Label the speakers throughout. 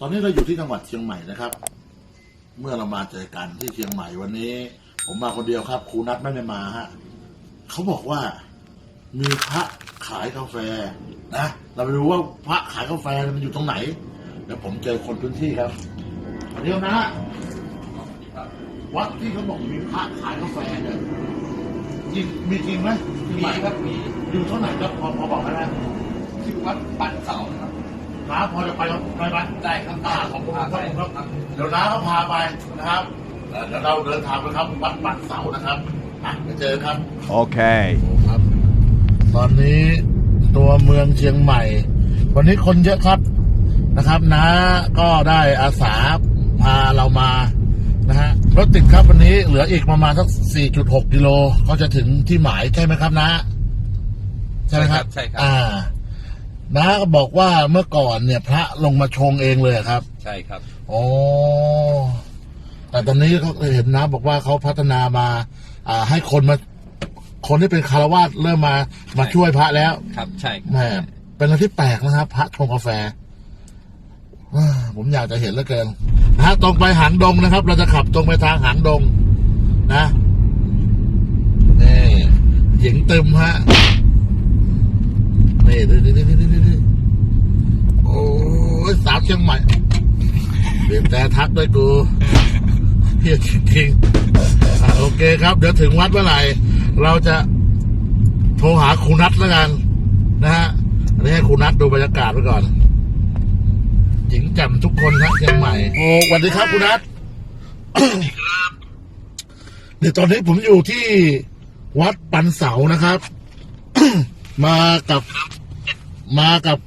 Speaker 1: ตอนนี้เราอยู่ที่จังหวัดเชียงใหม่นะครับ เมื่อเรามาเจอกันที่เชียงใหม่วันนี้ ผมมาคนเดียวครับครูนัทไม่ได้มาฮะเขาบอกว่ามีพระขายกาแฟนะเราไปดูว่าพระขายกาแฟมันอยู่ตรงไหนเดี๋ยวผมเจอคนพื้นที่ครับเดี๋ยวนะวัดที่เขาบอกมีพระขายกาแฟเนี่ยจริงมีจริงไหมเชียงให
Speaker 2: มี
Speaker 1: ม่
Speaker 2: ครับมี
Speaker 1: อยู่เท่าไหร่ครับพอพอบอกได้ไหม
Speaker 2: ที่วัดปันเสาครับ
Speaker 1: น้าพอจะไปครับไปไหม
Speaker 2: ได้ครับ
Speaker 1: อ่าขอบคุณครับครับ เดี๋ยวน้าเขาพาไปนะครับเอ่อเดี๋ยวเราเดินทางไปครับวัดปักเสานะครับอะไปเจอครับ
Speaker 3: Okay.
Speaker 1: ครับ ตอนนี้ตัวเมืองเชียงใหม่ วันนี้คนเยอะครับนะครับน้าก็ได้อาสาพาเรามานะฮะรถติดครับวันนี้เหลืออีกประมาณสัก 4.6 กิโลก็จะถึงที่หมายใช่ไหมครับนะ ใช่ไหมครับ
Speaker 2: ใช่ครับ
Speaker 1: อ่า น้าก็บอกว่าเมื่อก่อนเนี่ยพระลงมาชงเองเลยอะครับ
Speaker 2: ใช่ครับ
Speaker 1: อ๋อ แต่ตอนนี้เขาเห็นนะบอกว่าเขาพัฒนามา อ่า ให้คนมา คนที่เป็นคารวาสเริ่มมามาช่วยพระแล้ว
Speaker 2: ครับ ใช่
Speaker 1: แหมเป็นอะไรที่แปลกนะครับ พระชงกาแฟว้าผมอยากจะเห็นเหลือเกินนะฮะตรงไปหางดงนะครับ เราจะขับตรงไปทางหางดง นะนี่หญิงตึมฮะ นี่ดูดูดูดูดูดูโอ้ยสาวเชียงใหม่เปลี่ยนแต่ทักด้วยกูเฮียจริงๆอะโอเคครับ เดี๋ยวถึงวัดเมื่อไหร่ เราจะโทรหาครูนัทแล้วกัน นะฮะอันนี้ให้ครูนัทดูบรรยากาศไว้ก่อน หญิงแจ่มทุกคนนะเชียงใหม่ โอ้สวัสดีครับครูนัทเดี๋ยวตอนนี้ผมอยู่ที่วัดปันเสานะครับ มากับ มากับ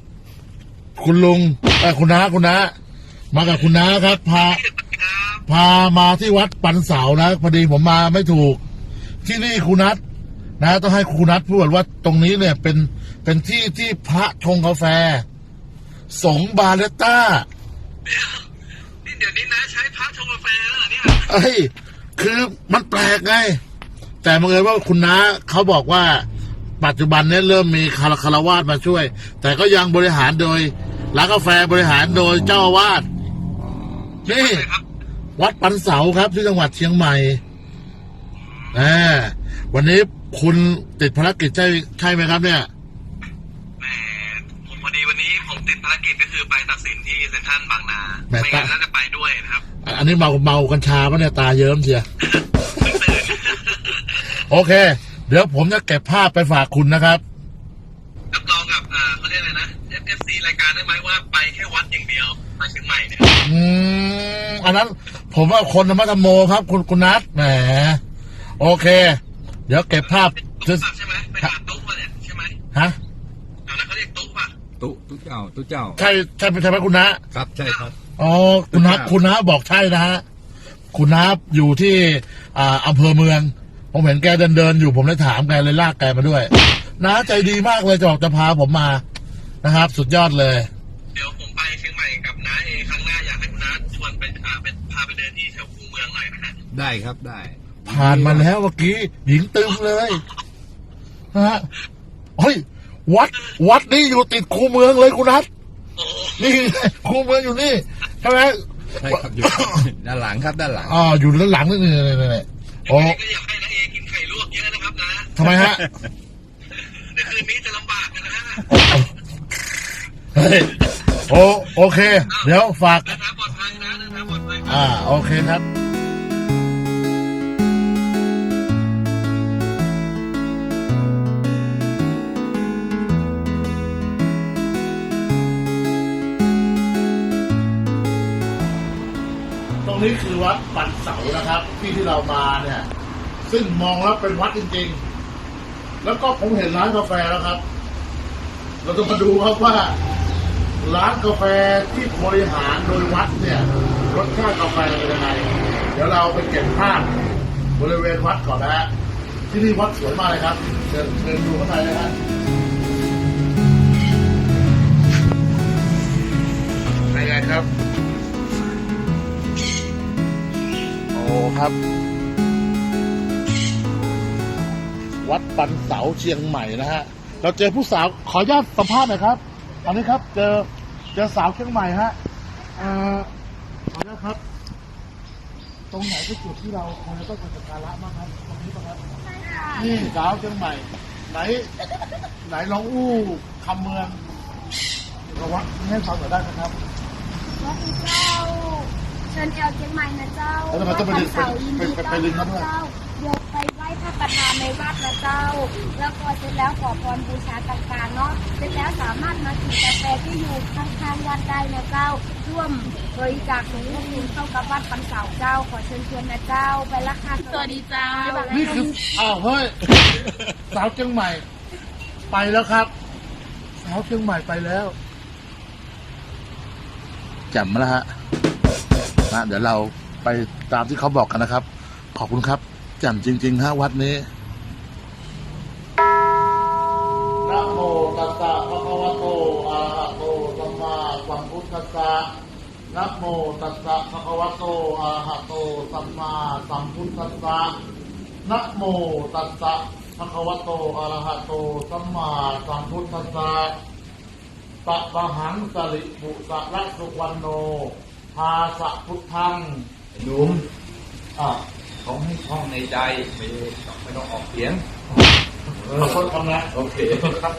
Speaker 1: คุณลุงเอ่อคุณน้าคุณน้ามากับคุณน้าครับ พา พามาที่วัดปันเสานะพอดีผมมาไม่ถูก ที่นี่ครูนัทนะต้องให้ครูนัทพูดว่าตรงนี้เนี่ย เป็นเป็นที่ที่พระชงกาแฟ สงฆ์บาเลตต้า
Speaker 4: นี่เดี๋ยวนี้นะใช้พระชงกาแฟแล้วเหรอเนี่ย
Speaker 1: เอ้ยคือมันแปลกไง แต่บังเอิญว่าคุณน้าเขาบอกว่า ปัจจุบันเนี้เริ่มมีคารคารวาสมาช่วย แต่ก็ยังบริหารโดยร้านกาแฟบริหารโดยเจ้าอาวาสนี่
Speaker 4: ครับ
Speaker 1: วัดปันเสาครับที่จังหวัดเชียงใหม่อ่าวันนี้คุณติดภารกิจใช่ใช่ไหมครับ เนี่ย
Speaker 4: แหมผมพอดีวันนี้ผมติดภารกิจก็คือไปตัดสินที่เซ็นทรัลบางนา
Speaker 1: แหม่
Speaker 4: ไม่งั้นน่าจะไปด้วยนะครับ
Speaker 1: อะอันนี้เมาเมากัญชาปะเนี่ยตาเยิ้มเชีย
Speaker 4: เพิ่งตื่น
Speaker 1: โอเค เดี๋ยวผมจะเก็บภาพไปฝากคุณนะครับ
Speaker 4: รับรองกับอ่าเขาเรียกอะไรนะ FC รายการได้ไหมว่าไปแค่วัดอย่างเดียวมาเชียงใหม่เนี่ย
Speaker 1: อืมอันนั้น ผมว่าคนธรรมะธรรมโมครับ คุณคุณนัทแหมโอเค เดี๋ยวเก็บภาพ
Speaker 4: ตุ๊กป่ะใช่ไหมไปหาตุ๊กมาเนี่ยใช่ไหม
Speaker 1: ฮะ
Speaker 4: เอาแล้วเขาเรียกตุ๊กป่ะ
Speaker 2: ตุ๊ตุ๊เจ้าตุ๊เจ้า
Speaker 1: ใช่ใช่ใช่ไหมคุณนะ
Speaker 2: ครับ ใช่ครับ
Speaker 1: อ๋อคุณนะคุณนะบอกใช่นะฮะคุณนะอยู่ที่อ่าอำเภอเมือง ผมเห็นแกเดินเดินๆอยู่ผมเลยถามแกเลยลากแกมาด้วยนะใจดีมากเลยจะบอกจะพาผมมานะครับ สุดยอดเลย
Speaker 4: เดี๋ยวผมไปเชียงใหม่กับน้าเอครั้งหน้าอยากให้คุณน้าชวนไปอ่าไปพาไปเดินที่แถวคูเมืองหน่อยนะฮะ
Speaker 2: ได้ครับได้
Speaker 1: ผ่านมาแล้วเมื่อกี้หญิงตึมเลยนะฮะเฮ้ยวัด วัดนี้อยู่ติดคูเมืองเลยคุณนัท
Speaker 4: โอ้
Speaker 1: นี่คูเมืองอยู่นี่ใช่ไหม
Speaker 2: ใช่ครับอยู่ด้านหลังครับด้านหลัง
Speaker 1: อ่าอยู่ด้านหลังนี่นี่นี่นี่โอ้
Speaker 4: ก็อยากให้
Speaker 1: ทำไมฮะ
Speaker 4: เดี๋ยวคืนนี้จะลำบากกันนะฮะ
Speaker 1: เฮ้ยโอโอเค เดี๋ยวฝาก
Speaker 4: เดินทางปลอดภัยนะเดินทางปลอดภัย
Speaker 1: อ่า โอเคครับตรงนี้คือวัดปันเสานะครับ ที่ที่เรามาเนี่ย ซึ่งมองแล้วเป็นวัดจริงๆ แล้วก็ผมเห็นร้านกาแฟแล้วครับ เราจะมาดูครับว่า ร้านกาแฟที่บริหารโดยวัดเนี่ยรสชาติกาแฟเป็นยังไงเดี๋ยวเราไปเก็บภาพบริเวณวัดก่อนนะฮะที่นี่วัดสวยมากเลยครับเชิญเชิญดูข้างในเลยฮะเป็นไงครับ โอ้ครับ วัดปันเสาเชียงใหม่นะฮะ เราเจอผู้สาวขออนุญาตสัมภาษณ์หน่อยครับตอนนี้ครับ เจอเจอสาวเชียงใหม่ฮะอ่าเอาละครับ ตรงไหนคือจุดที่เราควรจะต้องไปสักการะบ้างครับตรงนี้ป่ะครับนี่สาวเชียงใหม่ ไหน ไหนลองอู้คำเมืองระวังให้ฟังหน่อยได้ไหมครับ
Speaker 3: วัดเจ้าเชิญแอลเชียงใหม่นะเจ้า
Speaker 1: แล้วทำไมต้องไปดึง
Speaker 3: วัดเสายินดี
Speaker 1: ไป
Speaker 3: ต้อน
Speaker 1: ไปดึง
Speaker 3: รับ
Speaker 1: เขาด้วย
Speaker 3: เจ้าเดี๋ยวไปไหว้ พระประธานในวัดนะเจ้า แล้วพอเสร็จแล้วขอพรบูชาต่างๆเนาะเสร็จแล้วสามารถมากินกาแฟที่อยู่ข้างๆวัดได้นะเจ้า ร่วมบริจาคหนุนทุนเข้ากับวัดปันเสาเจ้า ขอเชิญชวนนะเจ้าไปราคาสวัสดีเจ้า
Speaker 1: นี่คืออ้าวเฮ้ยสาวเชียงใหม่ ไปแล้วครับ สาวเชียงใหม่ไปแล้วแจ่มแล้วฮะนะเดี๋ยวเราไปตามที่เขาบอกกันนะครับ ขอบคุณครับ แจ่มจริง ๆ ฮะ วัดนี้นะโมตัสสะภะคะวะโตอะระหะโตสัมมาสัมพุทธัสสะนะโมตัสสะภะคะวะโตอะระหะโตสัมมาสัมพุทธัสสะนะโมตัสสะภะคะวะโตอะระหะโตสัมมาสัมพุทธัสสะตะบะหังสริบุสะระสุวรรณโนภาสะพุทธัง
Speaker 2: หนุ่ม
Speaker 1: อะ
Speaker 2: เขาให้ท่องในใจไม่ต้องไม่ต้องออกเสียง
Speaker 1: ขอโทษคำนะ
Speaker 2: โอเค
Speaker 1: ครับ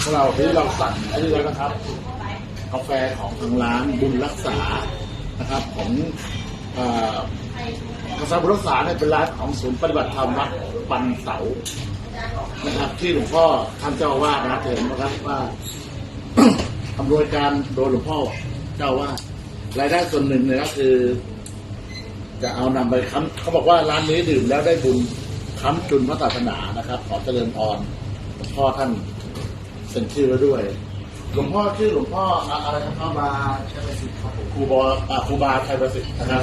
Speaker 1: พวกเราที่เราสั่งอันนี้แล้วนะครับกาแฟของทางร้านบุญรักษานะครับ ของเอ่อกาแฟบุญรักษาเนี่ยเป็นร้านของศูนย์ปฏิบัติธรรมวัดปันเสานะครับ ที่หลวงพ่อท่านเจ้าอาวาสนะครับเห็นนะครับว่า อำนวยการโดยหลวงพ่อเจ้าอาวาสรายได้ส่วนหนึ่งเนี่ยก็คือ จะเอานำไปค้ำเขาบอกว่าร้านนี้ดื่มแล้วได้บุญค้ำจุนพระศาสนานะครับ ขอเจริญพรหลวงพ่อท่านเซ็นชื่อไว้ด้วย หลวงพ่อชื่อหลวงพ่ออะไรครับครูบาชัยประสิทธิ์ครับครูบาอ่าครูบาชัยประสิทธิ์นะครับ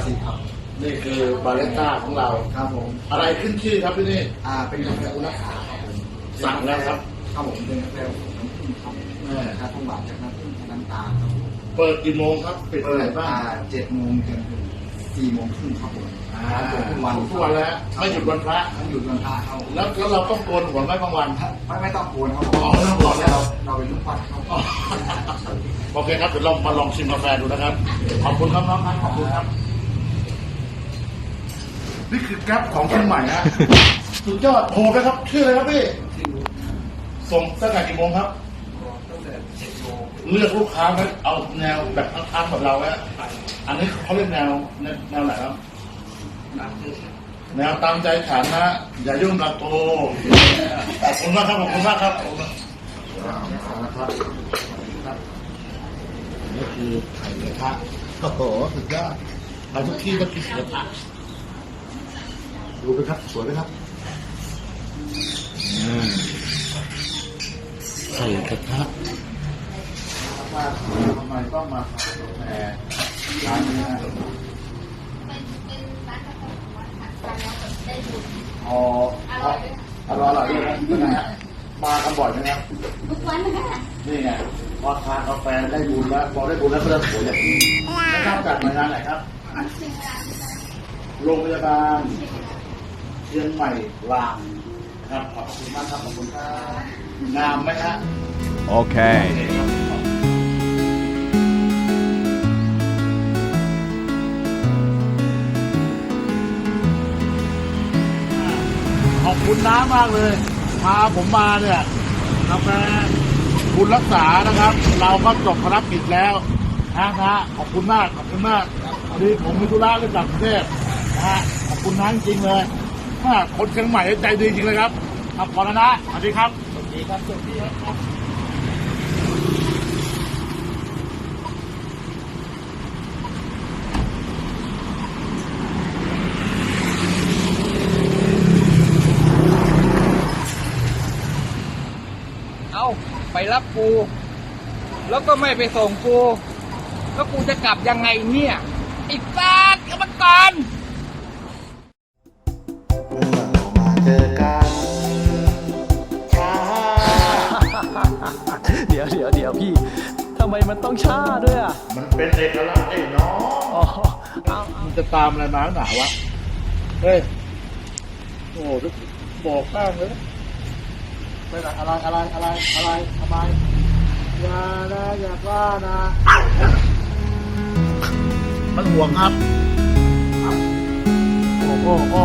Speaker 1: นี่คือบาเลต้าของเรา
Speaker 5: ครับผม
Speaker 1: อะไรขึ้นชื่อครับที่นี่
Speaker 5: อ่าเป็นกาแฟอุรักขาครับผม
Speaker 1: สั่งแล้วครับ
Speaker 5: ครับผมเป็นกาแฟผสมน้ำผึ้งครับ
Speaker 1: เออ
Speaker 5: ชาทองหวานจากน้ำผึ้งน้ำ ตาลครับผม
Speaker 1: เปิดกี่โมงครับ ปิด
Speaker 5: เปิ
Speaker 1: เมื่อไหร่
Speaker 5: ด
Speaker 1: บ้าง
Speaker 5: อ่าเจ็ดโมงจนถึงสี่โมงครึ่งครับผม
Speaker 1: อ่า
Speaker 5: ร้านเปิดทุกวัน
Speaker 1: ทุกวันแล้วไม่หยุดวันพระ
Speaker 5: ทั้งหยุดวันพระครับผม
Speaker 1: แล้วแล้วเราต้องโกนหัวไหมบางวัน
Speaker 5: ไม่ไม่ต้องกวนครับผม
Speaker 1: อ๋อไม่ต้องกวนแล้ว
Speaker 5: เราเราเป็นลูกปัดครับผม
Speaker 1: โอเคครับ เดี๋ยวเรามาลองชิมกาแฟดูนะครับ ขอบคุณครับน้องครับขอบคุณครับ นี่คือแก๊ปของเชียงใหม่ฮะสุดยอดโหนะครับ ชื่ออะไรครับพี่ ส่งตั้งแต่กี่โมงครับ
Speaker 5: ตั้งแต่เจ็ดโมง
Speaker 1: เลือกลูกค้าไหมเอาแนวแบบพักๆแบบเราไหมอันนี้เขาเรียกแนวแนวแนวไหนครับแนวตามใจฉันนะอย่ายุ่งกับโตขอบคุณมากครับขอบคุณมากครับขอบคุณมากครับนี่คือไข่กระทะโอ้โหสุดยอดไปทุกที่ก็กินไข่กระทะดูไปครับสวยไหมครับไข่กระทะ ว่าทำไมต้องมาขายกาแฟร้านนี้นะอ๋อครับอร่อยอร่อยด้วยนะเป็นไงฮะมากันบ่อยไหมครับ
Speaker 3: ทุกวันค่ะ
Speaker 1: นี่ไงพอทานกาแฟได้บุญแล้วพอได้บุญแล้วก็เริ่มสวยอย่างนี้นะครับจากหน่วยงานไหนครับโรงพยาบาลเชียงใหม่รามครับขอบคุณมากครับขอบคุณครับงามไหมฮะ
Speaker 2: Okay.
Speaker 1: ขอบคุุณน้ามากเลย พาผมมาเนี่ยกาแฟคุณรักษานะครับ เราก็จบภารกิจแล้วนะฮะขอบคุณมาก ขอบคุณมากพอดีผมมีธุระเรื่องจากกรุงเทพนะฮะขอบคุณน้าจริงเลยคนเชียงใหม่ใจดีจริงเลยครับขอบคุณนะสวัสดีครับสวัสดีครับสวัสดีครับ
Speaker 2: เอาไปรับ กูแล้วก็ไม่ไปส่งกูแล้วกูจะกลับยังไงเนี่ยไอ้ฟาดกรรมกร
Speaker 6: เมื่อเรามาเจอกันช้า
Speaker 7: เดี๋ยวเดี๋ยวเดี๋ยวพี่ทำไมมันต้องช้าด้วยอะ
Speaker 1: มันเป็นเอกลักษณ์ไอ้น้อง
Speaker 7: อ๋อเอา
Speaker 1: มันจะตามอะไรมาหนาวะเฮ้ยโอ้โหบอกบ้างเลย เป็นอะไรอะไรอะไรอะไรทำไมอย่านะอย่าว่านะมันห่วงครับ โอ้โอ้โอ้